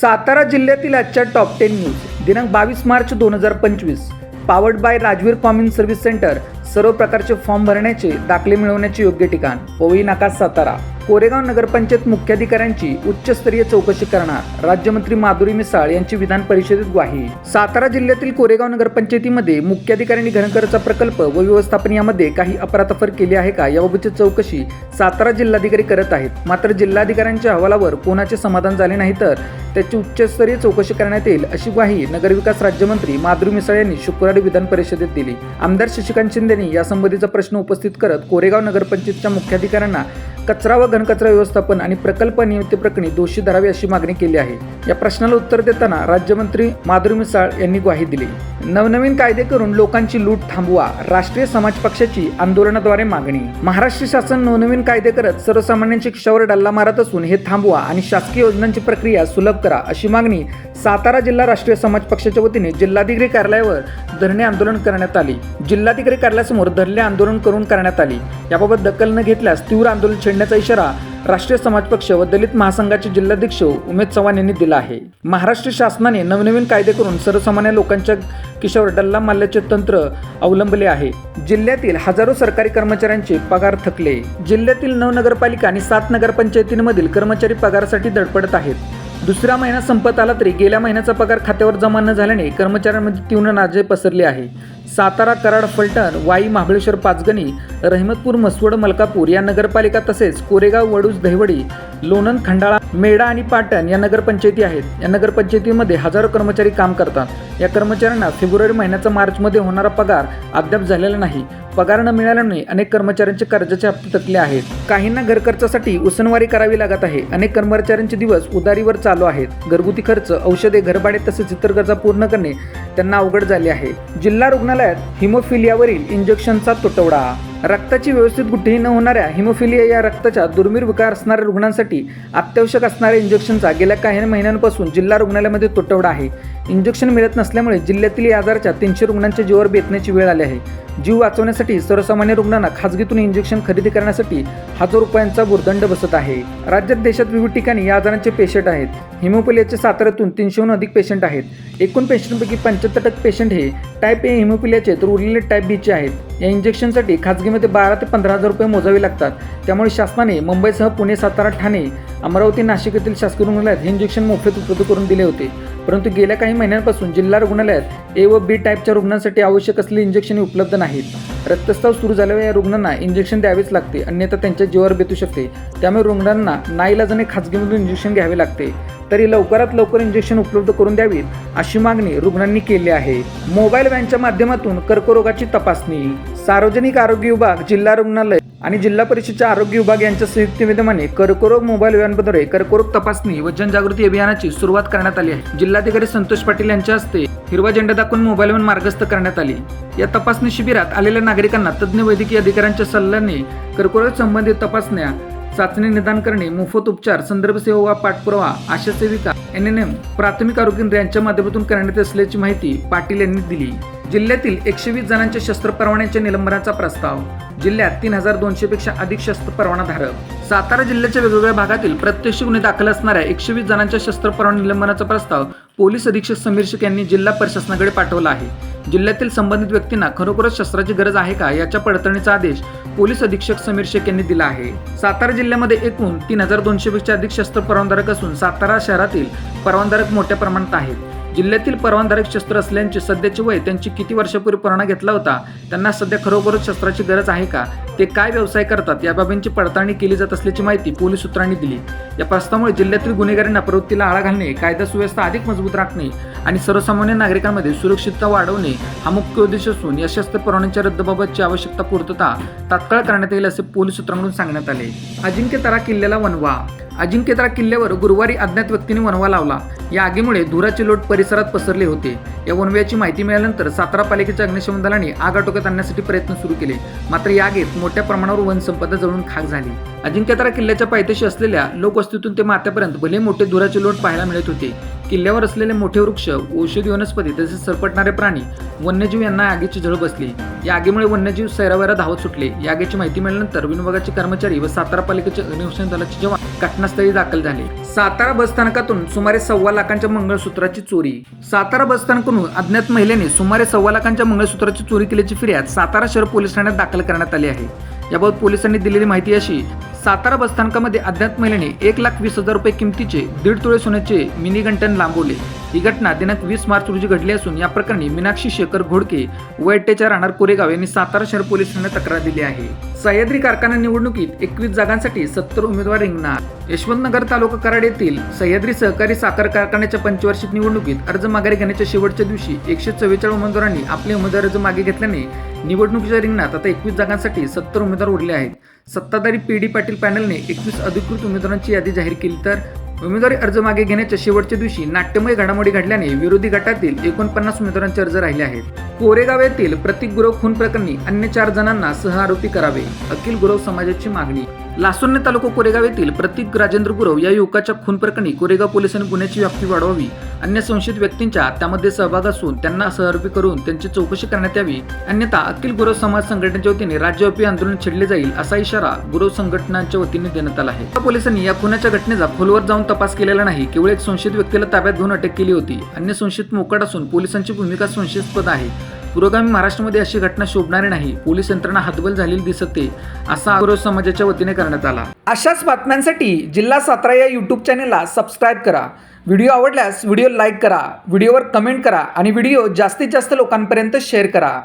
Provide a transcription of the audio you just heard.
सातारा जिल्ह्यातील आजच्या top ten news. दिनांक बावीस मार्च दोन हजार पंचवीस. Powered by Rajveer common service centre सर्व प्रकारचे फॉर्म भरण्याचे दाखले मिळवण्याचे योग्य ठिकाण. पोवई नाका सातारा. कोरेगाव नगरपंचायत मुख्याधिकाऱ्यांची उच्चस्तरीय चौकशी करणार. राज्यमंत्री माधुरी मिसाळ यांची विधान परिषदेत ग्वाही. सातारा जिल्ह्यातील कोरेगाव नगरपंचायतीमध्ये मुख्याधिकाऱ्यांनी घनकरचा प्रकल्प व व्यवस्थापन यामध्ये काही अपरातफर केली आहे का याबाबतची चौकशी सातारा जिल्हाधिकारी करत आहेत. मात्र जिल्हाधिकाऱ्यांच्या अहवालावर कोणाचे समाधान झाले नाही तर त्याची उच्चस्तरीय चौकशी करण्यात येईल अशी ग्वाही नगरविकास राज्यमंत्री माधुरी मिसाळ यांनी शुक्रवारी विधान परिषदेत दिली. आमदार शशिकांत शिंदेनी यासंबंधीचा प्रश्न उपस्थित करत कोरेगाव नगरपंचायतच्या मुख्याधिकाऱ्यांना कचरा व घनकचरा व्यवस्थापन आणि प्रकल्प नियुक्तीप्रकरणी दोषी धरावे अशी मागणी केली आहे. या प्रश्नाला उत्तर देताना राज्यमंत्री माधुरी मिसाळ यांनी ग्वाही दिली. नवनवीन कायदे करून लोकांची लूट थांबवा. राष्ट्रीय समाज पक्षाची आंदोलनाद्वारे मागणी. महाराष्ट्र शासन नवनवीन कायदे करत सर्वसामान्यांच्या खिशावर डल्ला मारत असून हे थांबवा आणि शासकीय योजनांची प्रक्रिया सुलभ करा अशी मागणी सातारा जिल्हा राष्ट्रीय समाज पक्षाच्या वतीने जिल्हाधिकारी कार्यालयावर धरणे आंदोलन करण्यात आली. जिल्हाधिकारी कार्यालयासमोर धरणे आंदोलन करून करण्यात आली. याबाबत दखल न घेतल्यास तीव्र आंदोलन छेडण्याचा इशारा राष्ट्रीय समाज पक्ष व दलित महासंघाचे जिल्हाध्यक्ष उमेद चव्हाण यांनी दिला आहे. महाराष्ट्र शासनाने नवनवीन कायदे करून सर्वसामान्य लोकांच्या किशावर डल्ला मारल्याचे तंत्र अवलंबले आहे. जिल्ह्यातील हजारो सरकारी कर्मचाऱ्यांचे पगार थकले. जिल्ह्यातील नऊ नगरपालिका आणि सात नगरपंचायतींमधील कर्मचारी पगारासाठी धडपडत आहेत. दुसरा महिना संपत आला तरी गेल्या महिन्याचा पगार खात्यावर जमा न झाल्याने कर्मचाऱ्यांमध्ये तीव्र नाजे पसरली आहे. सातारा कराड फलटण वाई महाबळेश्वर पाचगणी रहिमतपूर मसवड मलकापूर या नगरपालिका तसेच कोरेगाव वडूज दहिवडी लोणंद खंडाळा मेढा आणि पाटण या नगरपंचायती आहेत. या नगरपंचायतीमध्ये हजारो कर्मचारी काम करतात. या कर्मचाऱ्यांना फेब्रुवारी महिन्याचा मार्चमध्ये होणारा पगार अद्याप झालेला नाही. पगार न मिळाल्याने अनेक कर्मचाऱ्यांचे कर्जाचे हप्ते थकले आहेत. काहींना घरखर्चासाठी उसनवारी करावी लागत आहे. अनेक कर्मचाऱ्यांचे दिवस उदारीवर चालू आहेत. घरगुती खर्च औषधे घरभाडे तसेच इतर गरजा पूर्ण करणे त्यांना अवघड झाले आहे. जिल्हा रुग्णालयात हिमोफिलियावरील इंजेक्शनचा तुटवडा रक्ताची व्यवस्थित गुठळी न होणाऱ्या हिमोफिलिया या रक्ताच्या दुर्मिळ विकार असणाऱ्या रुग्णांसाठी अत्यावश्यक असणाऱ्या इंजेक्शनचा गेल्या काही महिन्यांपासून जिल्हा रुग्णालयामध्ये तुटवडा आहे. इंजेक्शन मिळत नसल्यामुळे जिल्ह्यातील या आजाराच्या तीनशे रुग्णांच्या जीवावर बेतण्याची वेळ आली आहे. जीव वाचवण्यासाठी सर्वसामान्य रुग्णांना खाजगीतून इंजेक्शन खरेदी करण्यासाठी हजार रुपयांचा भुर्दंड बसत आहे. राज्यात देशात विविध ठिकाणी या आजारांचे पेशंट आहेत. हिमोपिलियाच्या साताऱ्यातून तीनशेहून अधिक पेशंट आहेत. एकूण पेशंटपैकी पंच्याहत्तर टक्के पेशंट हे टाईप ए हिमोपिलियाचे तर उरलेले टाईप बीचे आहेत. या इंजेक्शनसाठी खाजगीमध्ये बारा ते पंधरा हजार रुपये मोजावे लागतात. त्यामुळे शासनाने मुंबईसह पुणे सातारा ठाणे अमरावती नाशिक येथील शासकीय रुग्णालयात हे इंजेक्शन मोफत उपलब्ध करून दिले होते. परंतु गेल्या काही महिन्यांपासून जिल्हा रुग्णालयात ए व बी टाईपच्या रुग्णांसाठी आवश्यक असलेली इंजेक्शन उपलब्ध नाहीत. रक्तस्राव सुरू झाल्यावर या रुग्णांना इंजेक्शन द्यावेच लागते अन्यथा त्यांच्या जीवावर बेतू शकते. त्यामुळे रुग्णांना नाईलाजाने खाजगीमधून इंजेक्शन घ्यावे लागते. तरी लवकरात लवकर इंजेक्शन उपलब्ध करून द्यावीत अशी मागणी रुग्णांनी केली आहे. मोबाईल व्हॅनच्या माध्यमातून कर्करोगाची तपासणी. सार्वजनिक आरोग्य विभाग जिल्हा रुग्णालय. आणि जिल्हा परिषदच्या आरोग्य विभाग यांच्या संयुक्त विद्यमाने कर्करोग मोबाईल व्हॅनद्वारे कर्करोग तपासणी व जनजागृती अभियानाची सुरुवात करण्यात आली आहे. जिल्हाधिकारी संतोष पाटील यांच्या हस्ते हिरवा झेंडा दाखवून मोबाईल व्हॅन मार्गस्थ करण्यात आली. या तपासणी शिबिरात आलेल्या नागरिकांना तज्ज्ञ वैद्यकीय अधिकाऱ्यांच्या सल्ल्याने कर्करोग संबंधित तपासण्या चाचणी निदान करणे मोफत उपचार संदर्भ सेवा व पाठपुरावा आशा सेविका एन एन एम प्राथमिक आरोग्य केंद्र यांच्या माध्यमातून करण्यात असल्याची माहिती पाटील यांनी दिली. जिल्ह्यातील एकशे वीस जणांच्या शस्त्र परवान्याच्या निलंबनाचा प्रस्ताव. जिल्ह्यात तीन हजार दोनशे पेक्षा अधिक शस्त्र परवानाधारक सातारा जिल्ह्याच्या वेगवेगळ्या भागातील प्रत्यक्ष गुन्हे दाखल असणाऱ्या एकशे वीस जणांच्या शस्त्र परवाना निलंबनाचा प्रस्ताव पोलीस अधीक्षक समीर शेख यांनी जिल्हा प्रशासनाकडे पाठवला आहे. जिल्ह्यातील संबंधित व्यक्तींना खरोखरच शस्त्राची गरज आहे का याच्या पडताळणीचा आदेश पोलीस अधीक्षक समीर शेख यांनी दिला आहे. सातारा जिल्ह्यामध्ये एकूण तीन हजार दोनशे पेक्षा अधिक शस्त्र परवानधारक असून सातारा शहरातील परवानधारक मोठ्या प्रमाणात आहेत. जिल्ह्यातील परवानधारक शस्त्र असल्याचे सध्याचे वय त्यांची किती वर्षापूर्वी परवाना घेतला होता त्यांना सध्या खरोखरच शस्त्राची गरज आहे का? ते काय व्यवसाय करतात? या बाबींची पडताळणी केली जात असल्याची माहिती पोलीस सूत्रांनी दिली. या प्रस्तावामुळे जिल्ह्यातील गुन्हेगारांना प्रवृत्तीला आळा घालणे कायदा सुव्यवस्था अधिक मजबूत राखणे आणि सर्वसामान्य नागरिकांमध्ये सुरक्षितता वाढवणे हा मुख्य उद्देश असून या शस्त्र परवान्यांच्या रद्दबाबतची आवश्यकता पूर्तता तात्काळ करण्यात येईल असे पोलीस सूत्रांकडून सांगण्यात आले. अजिंक्यतारा किल्ल्याला वनवा अजिंक्यतारा किल्ल्यावर गुरुवारी अज्ञात व्यक्तीने वनवा लावला. या आगीमुळे धुराचे लोट परिसरात पसरले होते. या वनव्याची माहिती मिळाल्यानंतर सातारा पालिकेच्या अग्निशमन दलाने आग आटोक्यात आणण्यासाठी प्रयत्न सुरू केले. मात्र या आगीत मोठ्या प्रमाणावर वनसंपदा जळून खाक झाली. अजिंक्यतारा किल्ल्याच्या पायथ्याशी असलेल्या लोकवस्तीतून ते माथ्यापर्यंत भले मोठे धुराचे लोट पाहायला मिळत होते. किल्ल्यावर असलेले मोठे वृक्ष औषधी वनस्पती तसेच सरपटणारे प्राणी वन्यजीव यांना आगीची झळ बसली. या आगीमुळे वन्यजीव सैरावैरा धावत सुटले. या आगीची माहिती मिळाल्यानंतर विनभागाचे कर्मचारी व सातारा पालिकेचे अग्निशमन दलाचे जवान घटनास्थळी दाखल झाले. सातारा बसस्थानकातून सुमारे सव्वा लाखांच्या मंगळसूत्राची चोरी. सातारा बसस्थानकातून अज्ञात महिलेने सुमारे सव्वा लाखांच्या मंगळसूत्राची चोरी केल्याची फिर्याद सातारा शहर पोलीस ठाण्यात दाखल करण्यात आली आहे. याबाबत पोलिसांनी दिलेली माहिती अशी सातारा बसस्थानकामध्ये अज्ञात महिलेने एक लाख वीस हजार रुपये किमतीचे दीड तोळे सोन्याचे मिनी गंटन लांबवले. ही घटना दिनांक वीस मार्च रोजी घडली असून या प्रकरणी मीनाक्षी शेखर घोडके व अठ्ठेचाळ राहणार कोरेगाव यांनी सातारा शहर पोलीस ठाण्यात तक्रार दिली आहे. सह्याद्री कारखाना निवडणुकीत एकवीस जागांसाठी सत्तर उमेदवार रिंगणार. यशवंतनगर तालुका कराड येथील सह्याद्री सहकारी साखर कारखान्याच्या पंचवार्षिक निवडणुकीत अर्ज माघारी घेण्याच्या शेवटच्या दिवशी एकशे चव्वेचाळीस उमेदवारांनी आपले उमेदवार अर्ज मागे घेतल्याने निवडणुकीच्या रिंगणात आता एकवीस जागांसाठी सत्तर उमेदवार उरले आहेत. सत्ताधारी पी डी पाटील पॅनलने एकवीस अधिकृत उमेदवारांची यादी जाहीर केली तर उमेदवारी अर्ज मागे घेण्याच्या शेवटच्या दिवशी नाट्यमय घडामोडी घडल्याने विरोधी गटातील एकोणपन्नास उमेदवारांचे अर्ज राहिले आहेत. कोरेगाव येथील प्रतीक गुरव खून प्रकरणी अन्य चार जणांना सह आरोपी करावे अखिल गुरव समाजाची मागणी. लासोन्ने तालुका कोरेगाव येथील प्रतीक राजेंद्र गुरव या युवकाच्या खून प्रकरणी कोरेगाव पोलिसांनी गुन्ह्याची व्याप्ती वाढवावी. अन्य संशयित व्यक्तींच्या त्यामध्ये सहभाग असून त्यांना सहआरोपी करून त्यांची चौकशी करण्यात यावी. अन्यथा अखिल गुरव समाज संघटनेच्या वतीने राज्यव्यापी आंदोलन छेडले जाईल असा इशारा गुरव संघटनांच्या वतीने देण्यात आला आहे. पोलिसांनी या खुनाच्या घटनेचा खोलवर जाऊन तपास केलेला नाही केवळ एक संशयित व्यक्तीला ताब्यात घेऊन अटक केली होती. अन्य संशयित मोकाट असून पोलिसांची भूमिका संशयास्पद आहे. पुरोगामी महाराष्ट्रामध्ये अशी घटना शोभणारी नाही. पोलीस यंत्रणा हातबल झालेली दिसते असा गुरव समाजाच्या वतीने करण्यात आला. अशाच बातम्यांसाठी जिल्हा सातारा या यूट्यूब चॅनेलला सबस्क्राईब करा. व्हिडिओ आवडल्यास व्हिडिओ लाईक करा व्हिडिओवर कमेंट करा आणि व्हिडिओ जास्तीत जास्त लोकांपर्यंत शेअर करा.